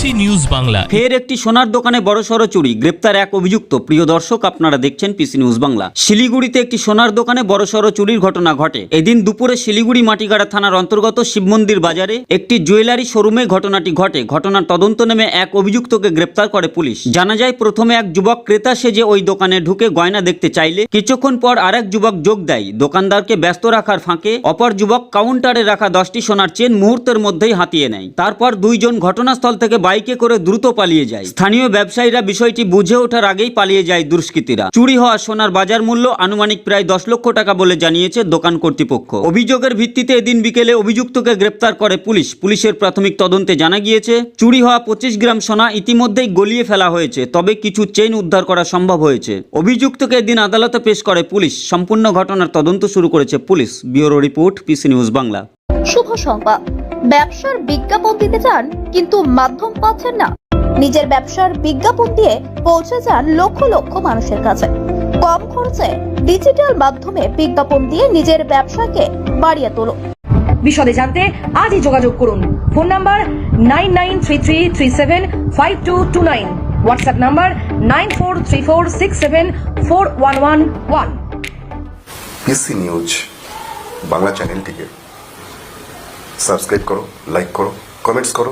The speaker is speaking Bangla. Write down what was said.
পিসি নিউজ বাংলা। ফের একটি সোনার দোকানে বড়সড় চুরি, গ্রেপ্তার এক অভিযুক্ত। প্রিয় দর্শক, আপনারা দেখছেন পিসি নিউজ বাংলা। শিলিগুড়িতে একটি সোনার দোকানে বড়সড় চুরির ঘটনা ঘটে। এদিন দুপুরে শিলিগুড়ি মাটিগাড়া থানার অন্তর্গত শিব মন্দির বাজারে একটি জুয়েলারি শোরুমে ঘটনাটি ঘটে। ঘটনার তদন্ত নেমে এক অভিযুক্তকে গ্রেপ্তার করে পুলিশ। জানা যায়, প্রথমে এক যুবক ক্রেতা সেজে ওই দোকানে ঢুকে গয়না দেখতে চাইলে, কিছুক্ষণ পর আরেক যুবক যোগ দেয়। দোকানদারকে ব্যস্ত রাখার ফাঁকে অপর যুবক কাউন্টারে রাখা দশটি সোনার চেন মুহূর্তের মধ্যেই হাতিয়ে নেয়। তারপর দুইজন ঘটনাস্থল থেকে বাইকে করে দ্রুত পালিয়ে যায়। স্থানীয় ব্যবসায়ীরা বিষয়টি বুঝে ওঠার আগেই পালিয়ে যায় দুষ্কৃতীরা। চুরি হওয়া সোনার বাজার মূল্য আনুমানিক প্রায় দশ লক্ষ টাকা বলে জানিয়েছে দোকান কর্তৃপক্ষ। অভিযোগের ভিত্তিতে এদিন বিকেলে অভিযুক্তকে গ্রেপ্তার করে পুলিশ। পুলিশের প্রাথমিক তদন্তে জানা গিয়েছে, চুরি হওয়া পঁচিশ গ্রাম সোনা ইতিমধ্যেই গলিয়ে ফেলা হয়েছে, তবে কিছু চেইন উদ্ধার করা সম্ভব হয়েছে। অভিযুক্তকে এদিন আদালতে পেশ করে পুলিশ। সম্পূর্ণ ঘটনার তদন্ত শুরু করেছে police. Bureau report, PC news Bangla. শুভ সংবাদ। ব্যবসার বিজ্ঞাপন দিতে চান কিন্তু মাধ্যম পাচ্ছেন না। নিজের ব্যবসার বিজ্ঞাপন দিয়ে পৌঁছে যান লক্ষ লক্ষ মানুষের কাছে। কম খরচে ডিজিটাল মাধ্যমে বিজ্ঞাপন দিয়ে নিজের ব্যবসাকে বাড়িয়ে তোলো বিশদে জানতে আজই যোগাযোগ করুন। Phone number nine nine three three three seven five two two nine. WhatsApp number nine four three four six seven four one one one. News Bangla চ্যানেলটিকে সাবস্ক্রাইব করো লাইক করো কমেন্টস করো।